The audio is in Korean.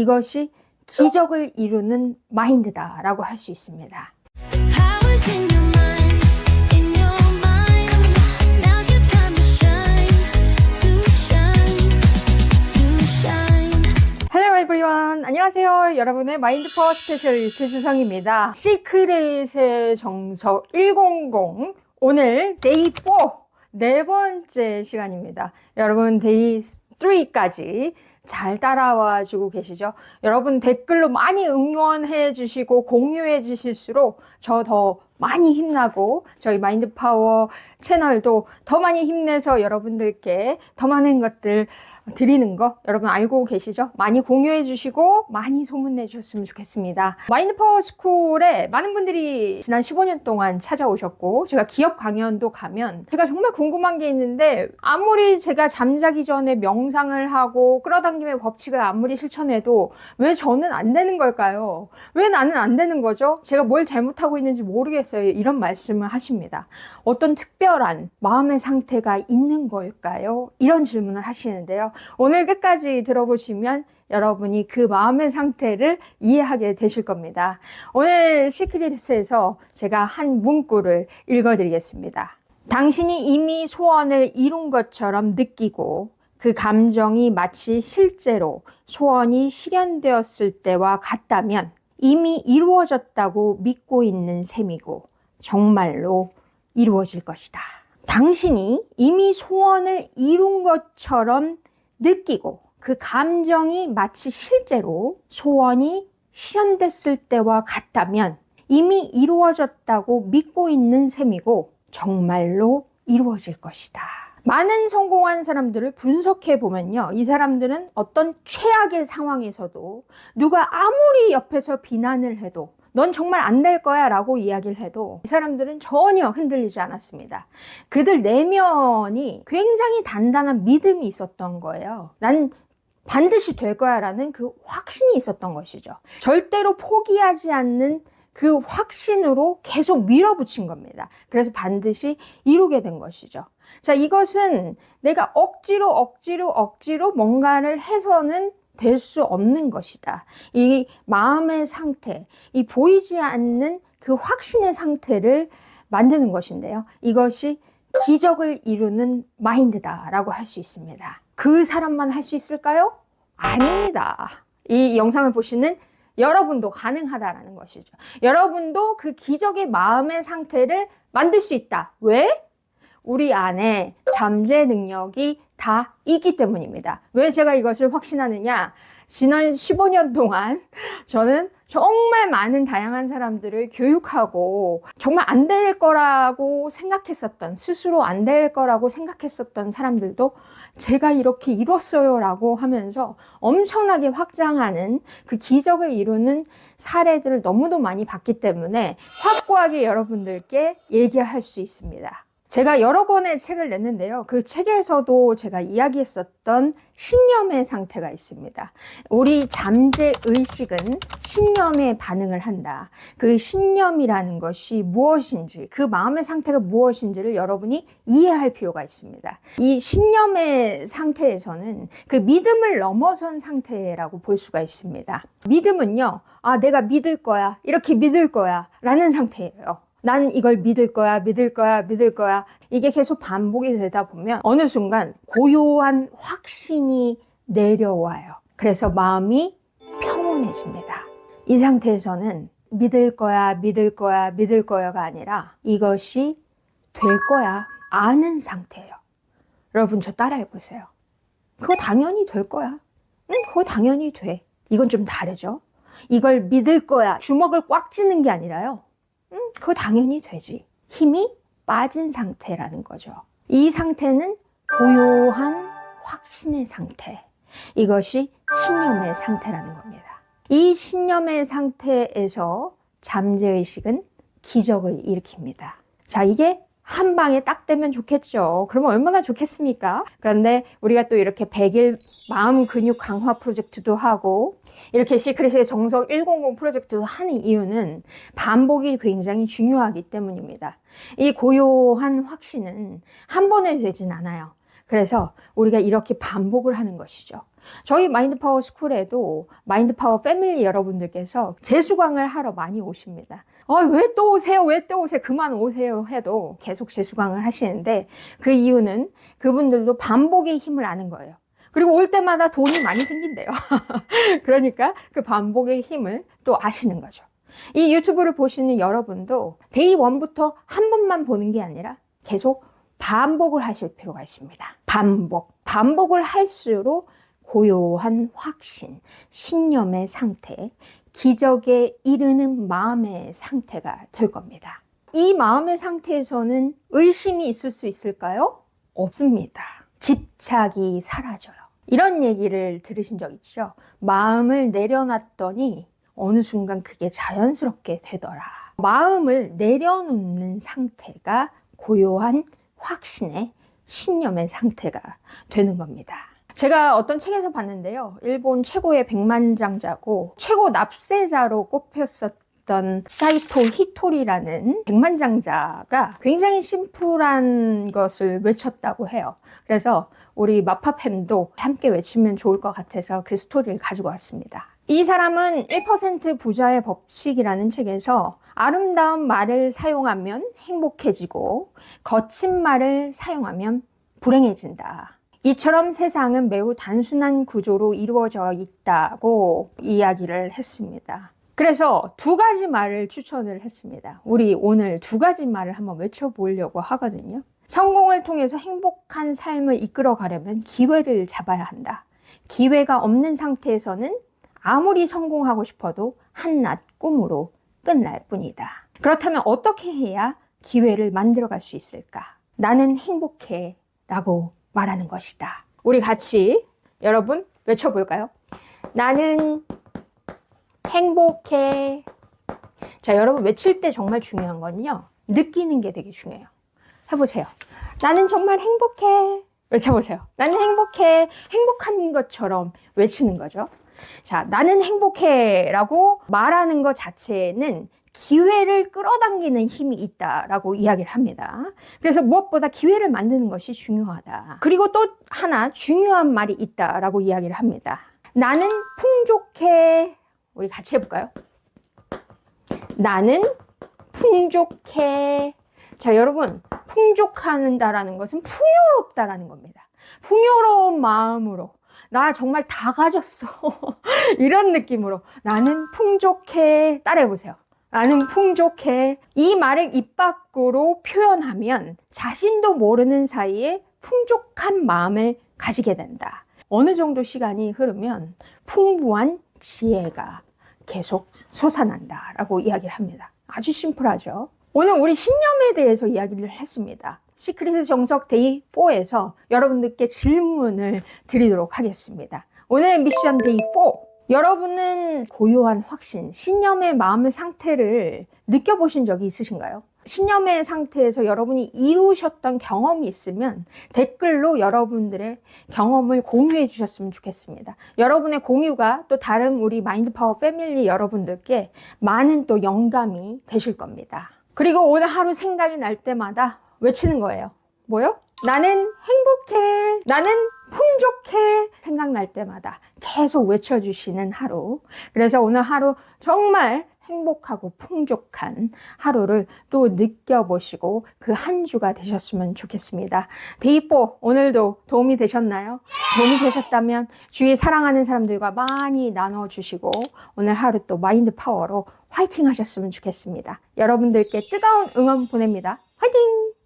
이것이 기적을 이루는 마인드다라고 할 수 있습니다. Everyone. 안녕하세요. 여러분의 마인드 파워 스페셜리스트 주성입니다. 시크릿의 정석 100 오늘 데이 4 네 번째 시간입니다. 여러분 데이 3까지 잘 따라와 주고 계시죠? 여러분 댓글로 많이 응원해 주시고 공유해 주실수록 저 더 많이 힘나고 저희 마인드 파워 채널도 더 많이 힘내서 여러분들께 더 많은 것들 드리는 거 여러분 알고 계시죠? 많이 공유해 주시고 많이 소문내 주셨으면 좋겠습니다. 마인드 파워 스쿨에 많은 분들이 지난 15년 동안 찾아오셨고 제가 기업 강연도 가면 제가 정말 궁금한 게 있는데 아무리 제가 잠자기 전에 명상을 하고 끌어당김의 법칙을 아무리 실천해도 왜 저는 안 되는 걸까요? 왜 나는 안 되는 거죠? 제가 뭘 잘못하고 있는지 모르겠어요. 이런 말씀을 하십니다. 어떤 특별한 마음의 상태가 있는 걸까요? 이런 질문을 하시는데 요. 오늘 끝까지 들어보시면 여러분이 그 마음의 상태를 이해하게 되실 겁니다. 오늘 시크릿에서 제가 한 문구를 읽어드리겠습니다. 당신이 이미 소원을 이룬 것처럼 느끼고 그 감정이 마치 실제로 소원이 실현되었을 때와 같다면 이미 이루어졌다고 믿고 있는 셈이고 정말로 이루어질 것이다. 당신이 이미 소원을 이룬 것처럼 느끼고 그 감정이 마치 실제로 소원이 실현됐을 때와 같다면 이미 이루어졌다고 믿고 있는 셈이고 정말로 이루어질 것이다. 많은 성공한 사람들을 분석해 보면요. 이 사람들은 어떤 최악의 상황에서도 누가 아무리 옆에서 비난을 해도 넌 정말 안 될 거야 라고 이야기를 해도 이 사람들은 전혀 흔들리지 않았습니다. 그들 내면이 굉장히 단단한 믿음이 있었던 거예요. 난 반드시 될 거야 라는 그 확신이 있었던 것이죠. 절대로 포기하지 않는 그 확신으로 계속 밀어붙인 겁니다. 그래서 반드시 이루게 된 것이죠. 자, 이것은 내가 억지로 억지로 억지로 뭔가를 해서는 될 수 없는 것이다. 이 마음의 상태, 이 보이지 않는 그 확신의 상태를 만드는 것인데요. 이것이 기적을 이루는 마인드다라고 할 수 있습니다. 그 사람만 할 수 있을까요? 아닙니다. 이 영상을 보시는 여러분도 가능하다라는 것이죠. 여러분도 그 기적의 마음의 상태를 만들 수 있다. 왜? 우리 안에 잠재 능력이 다 있기 때문입니다. 왜 제가 이것을 확신하느냐? 지난 15년 동안 저는 정말 많은 다양한 사람들을 교육하고 정말 안 될 거라고 생각했었던, 스스로 안 될 거라고 생각했었던 사람들도 제가 이렇게 이뤘어요 라고 하면서 엄청나게 확장하는 그 기적을 이루는 사례들을 너무도 많이 봤기 때문에 확고하게 여러분들께 얘기할 수 있습니다. 제가 여러 권의 책을 냈는데요. 그 책에서도 제가 이야기했었던 신념의 상태가 있습니다. 우리 잠재 의식은 신념에 반응을 한다. 그 신념이라는 것이 무엇인지, 그 마음의 상태가 무엇인지를 여러분이 이해할 필요가 있습니다. 이 신념의 상태에서는 그 믿음을 넘어선 상태라고 볼 수가 있습니다. 믿음은요, 아, 내가 믿을 거야. 이렇게 믿을 거야. 라는 상태예요. 난 이걸 믿을 거야, 믿을 거야, 믿을 거야. 이게 계속 반복이 되다 보면 어느 순간 고요한 확신이 내려와요. 그래서 마음이 평온해집니다. 이 상태에서는 믿을 거야, 믿을 거야, 믿을 거야가 아니라 이것이 될 거야, 아는 상태예요. 여러분, 저 따라해 보세요. 그거 당연히 될 거야. 응, 그거 당연히 돼. 이건 좀 다르죠? 이걸 믿을 거야. 주먹을 꽉 쥐는 게 아니라요. 음, 그거 당연히 되지. 힘이 빠진 상태라는 거죠. 이 상태는 고요한 확신의 상태. 이것이 신념의 상태라는 겁니다. 이 신념의 상태에서 잠재의식은 기적을 일으킵니다. 자, 이게 한 방에 딱 되면 좋겠죠. 그러면 얼마나 좋겠습니까? 그런데 우리가 또 이렇게 100일 마음 근육 강화 프로젝트도 하고 이렇게 시크릿의 정석 100 프로젝트도 하는 이유는 반복이 굉장히 중요하기 때문입니다. 이 고요한 확신은 한 번에 되진 않아요. 그래서 우리가 이렇게 반복을 하는 것이죠. 저희 마인드 파워 스쿨에도 마인드 파워 패밀리 여러분들께서 재수강을 하러 많이 오십니다. 어, 왜또 오세요? 왜 또 오세요? 그만 오세요 해도 계속 재수강을 하시는데 그 이유는 그분들도 반복의 힘을 아는 거예요. 그리고 올 때마다 돈이 많이 생긴대요. 그러니까 그 반복의 힘을 또 아시는 거죠. 이 유튜브를 보시는 여러분도 데이 원부터한 번만 보는 게 아니라 계속 반복을 하실 필요가 있습니다. 반복. 반복을 할수록 고요한 확신, 신념의 상태, 기적에 이르는 마음의 상태가 될 겁니다. 이 마음의 상태에서는 의심이 있을 수 있을까요? 없습니다. 집착이 사라져요. 이런 얘기를 들으신 적 있죠? 마음을 내려놨더니 어느 순간 그게 자연스럽게 되더라. 마음을 내려놓는 상태가 고요한 확신의 신념의 상태가 되는 겁니다. 제가 어떤 책에서 봤는데요. 일본 최고의 백만장자고 최고 납세자로 꼽혔었 던 사이토 히토리라는 백만장자가 굉장히 심플한 것을 외쳤다고 해요. 그래서 우리 마파팸도 함께 외치면 좋을 것 같아서 그 스토리를 가지고 왔습니다. 이 사람은 1% 부자의 법칙이라는 책에서 아름다운 말을 사용하면 행복해지고 거친 말을 사용하면 불행해진다. 이처럼 세상은 매우 단순한 구조로 이루어져 있다고 이야기를 했습니다. 그래서 두 가지 말을 추천을 했습니다. 우리 오늘 두 가지 말을 한번 외쳐보려고 하거든요. 성공을 통해서 행복한 삶을 이끌어 가려면 기회를 잡아야 한다. 기회가 없는 상태에서는 아무리 성공하고 싶어도 한낱 꿈으로 끝날 뿐이다. 그렇다면 어떻게 해야 기회를 만들어 갈 수 있을까? 나는 행복해 라고 말하는 것이다. 우리 같이 여러분 외쳐볼까요? 나는 행복해. 자, 여러분 외칠 때 정말 중요한 건요. 느끼는 게 되게 중요해요. 해보세요. 나는 정말 행복해. 외쳐보세요. 나는 행복해. 행복한 것처럼 외치는 거죠. 자, 나는 행복해 라고 말하는 것 자체는 기회를 끌어당기는 힘이 있다라고 이야기를 합니다. 그래서 무엇보다 기회를 만드는 것이 중요하다. 그리고 또 하나 중요한 말이 있다라고 이야기를 합니다. 나는 풍족해. 우리 같이 해볼까요? 나는 풍족해. 자, 여러분, 풍족한다라는 것은 풍요롭다라는 겁니다. 풍요로운 마음으로. 나 정말 다 가졌어. 이런 느낌으로. 나는 풍족해. 따라해보세요. 나는 풍족해. 이 말을 입 밖으로 표현하면 자신도 모르는 사이에 풍족한 마음을 가지게 된다. 어느 정도 시간이 흐르면 풍부한 지혜가 계속 솟아난다라고 이야기를 합니다. 아주 심플하죠. 오늘 우리 신념에 대해서 이야기를 했습니다. 시크릿의 정석 데이 4에서 여러분들께 질문을 드리도록 하겠습니다. 오늘의 미션 데이 4. 여러분은 고요한 확신, 신념의 마음의 상태를 느껴보신 적이 있으신가요? 신념의 상태에서 여러분이 이루셨던 경험이 있으면 댓글로 여러분들의 경험을 공유해 주셨으면 좋겠습니다. 여러분의 공유가 또 다른 우리 마인드 파워 패밀리 여러분들께 많은 또 영감이 되실 겁니다. 그리고 오늘 하루 생각이 날 때마다 외치는 거예요. 뭐요? 나는 행복해. 나는 풍족해. 생각날 때마다 계속 외쳐주시는 하루. 그래서 오늘 하루 정말 행복하고 풍족한 하루를 또 느껴보시고 그 한 주가 되셨으면 좋겠습니다. 데이포 오늘도 도움이 되셨나요? 도움이 되셨다면 주위에 사랑하는 사람들과 많이 나눠주시고 오늘 하루 또 마인드 파워로 화이팅 하셨으면 좋겠습니다. 여러분들께 뜨거운 응원 보냅니다. 화이팅!